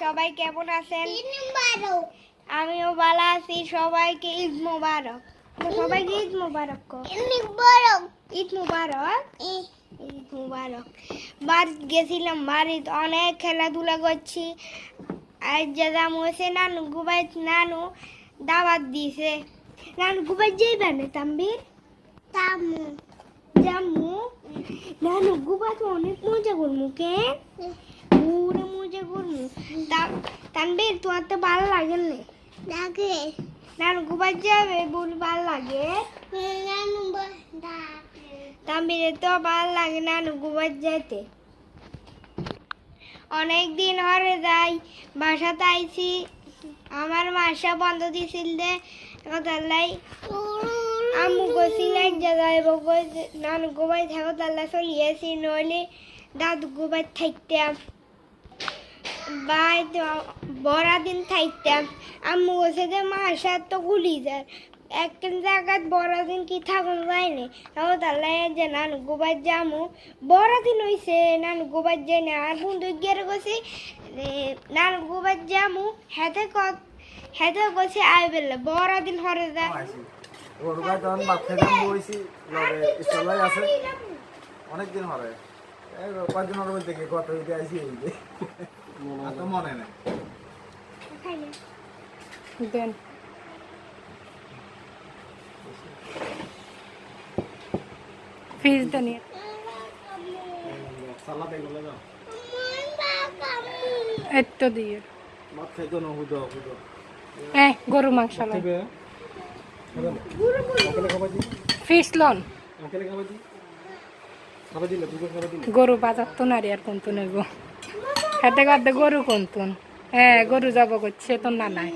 সবাই কেমন আছেন? আমিও ভালো আছি সবাইকে ঈদ মোবারক। সবাইকে ঈদ মোবারক। ঈদ মোবারক। ঈদ মোবারক। বাড়ি গেছিলাম বাড়িতে অনেক খেলাধুলা করছি। আর যে দাম হয়েছে নানু গুবাই নানু দাওয়াত দিয়েছে। নানু গুবাই যেই না তাম্বির? তামু জামু নানু গুবাই তো অনেক মজা করমু কে? তানবীর তোমার তো ভালো লাগে না? লাগে। নানু যাবে? বলি ভালো লাগে? তানবীরের তো ভালো লাগে নানু যেতে অনেক দিন হরে যাই বাসাতে আইছি। আমার মাসা বন্ধ দিছিল দে তাল্লাই আম্মু গছিল এক জায়গায় নানু গোবাই থাকো তাল্লা চলিয়েছি নইলে দাদু গোবাই থাকতাম। বাই বড়া দিন থাকতাম আম্মু গেছে যে মাসা তো গুলি যায়। এক জায়গাত বড় দিন কি থাকুন যায়নি তাও তাল্লাই যে নানু গোবাই যামু। বড় দিন হইছে নানু গোবাই যাই না। আর বন্ধু গিয়ে গেছি নানু গোবাই যামু। হেতে কত হেতে গেছে আই বেলে বড় দিন হরে যায়। খাইলাম বইছি লগে স্কুলাই আছে। অনেক দিন হরে কয়েকদিন হরে বলতে কি কত দিতে আইছি এই যে। আর তো মনে নেই। দেন। ফ্রিজ দেন সালাদ এগুলো যাও এই দিয়ে। ভাত খাইতো না হুদো হুদো? এ গরু মাংস ফিশ লন। গরু বাজার তো নারী আর কোন নেব। খেতে খাতে গরু কোন তুন হ্যাঁ গরু যাব করছে তো না নাই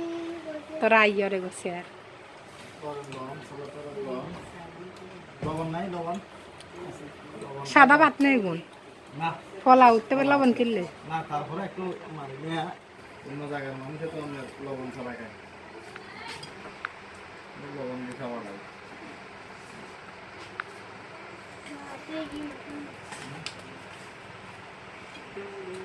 তোর আইয়রে গেছে আর। সাদা ভাত নেই গুণ ফলা উঠতে পারে লবণ কিনলে। না তারপরে একটু জায়গার মানুষে তো অন্য লবণ ছাড়া খায় লবণ দিয়ে খাওয়া লাগে বিয়ের খানার মতো না শুরু কি কর ইয়াতে পড়ছা বরণে মানুষ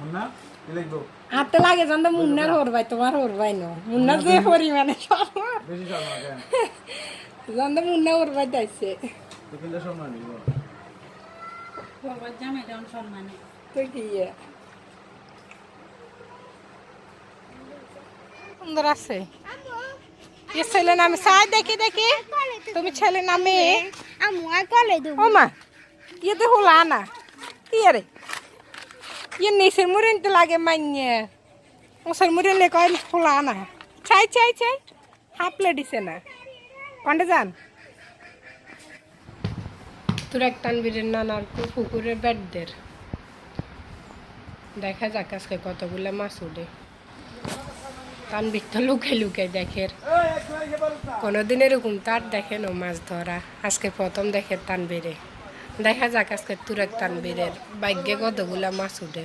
মুন্না হাতে লাগে জানতো মুন্নার হরবাই তোমার হরবাই ন। মুন্নার যে শর্মা কেন জানতো মুন্না হরবাই এ? সুন্দর আছে। এ ছেলে নামে সাই দেখি দেখি। তুমি ছেলে নামে? ও মা ইয়ে তো হলা না কি রে ইয়ে নিচের মুরেন তো লাগে মাইনে। ওসের মুরেন লে কয় হলা না চাই চাই চাই হাফলে দিছে না। কন্ডে যান। তোর এক টানবীরের নানার পুকুরের বেডদের। দেখা যাক আজকে কতগুলো মাছ উঠে তানবীর তো লুকে লুকে দেখে কোনোদিন এরকম তার দেখে না মাছ ধরা। আজকে প্রথম দেখে তানবীরে দেখা যাক আজকে তুরেক তানবীরের ভাগ্যে কতগুলা মাছ উঠে।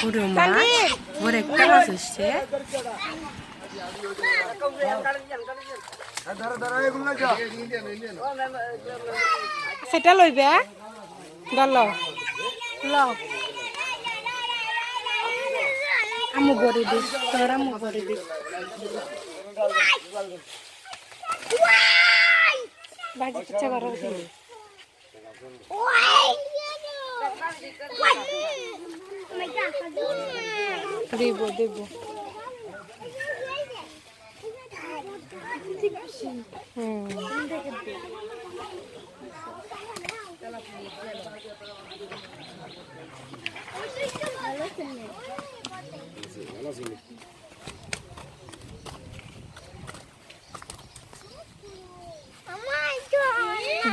পুরো মাছ ওর একটা মাছ উঠছে। ধরো ধরো এগুলো যা সেটা লইবে দল ল। আমু বড়ি দিস তোর আমু বড়ি দিস বাজি করো তুমি দিব দিব হুম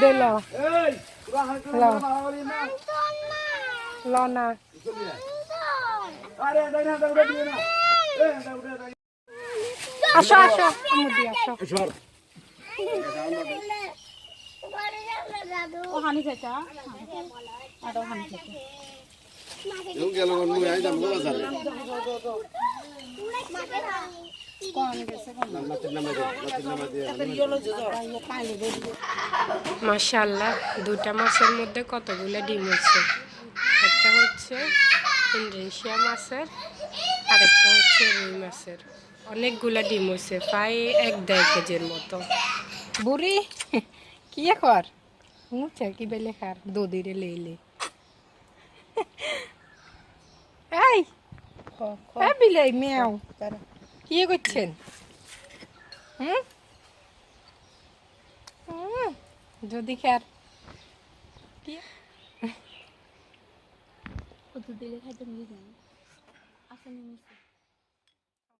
দে ল। এই তোরা হাত আসো হ্যালো। মারামারি না ল না। আরে দাই না মাশাল্লাহ দুটা মাছের মধ্যে কতগুলো ডিম হচ্ছে একটা হচ্ছে ইন্ডোনেশিয়া মাছের আরেকটা হচ্ছে রুই মাছের। অনেকগুলা ডিম হচ্ছে প্রায় এক দেড় কেজির মতো। বুড়ি কি কর মুছে কি বেলে খার? দদিরে লেইলে এই এই বিলাই মেয়াও কি করছেন হুম যদি কত দিলে খাইতে নিয়ে যান আসেন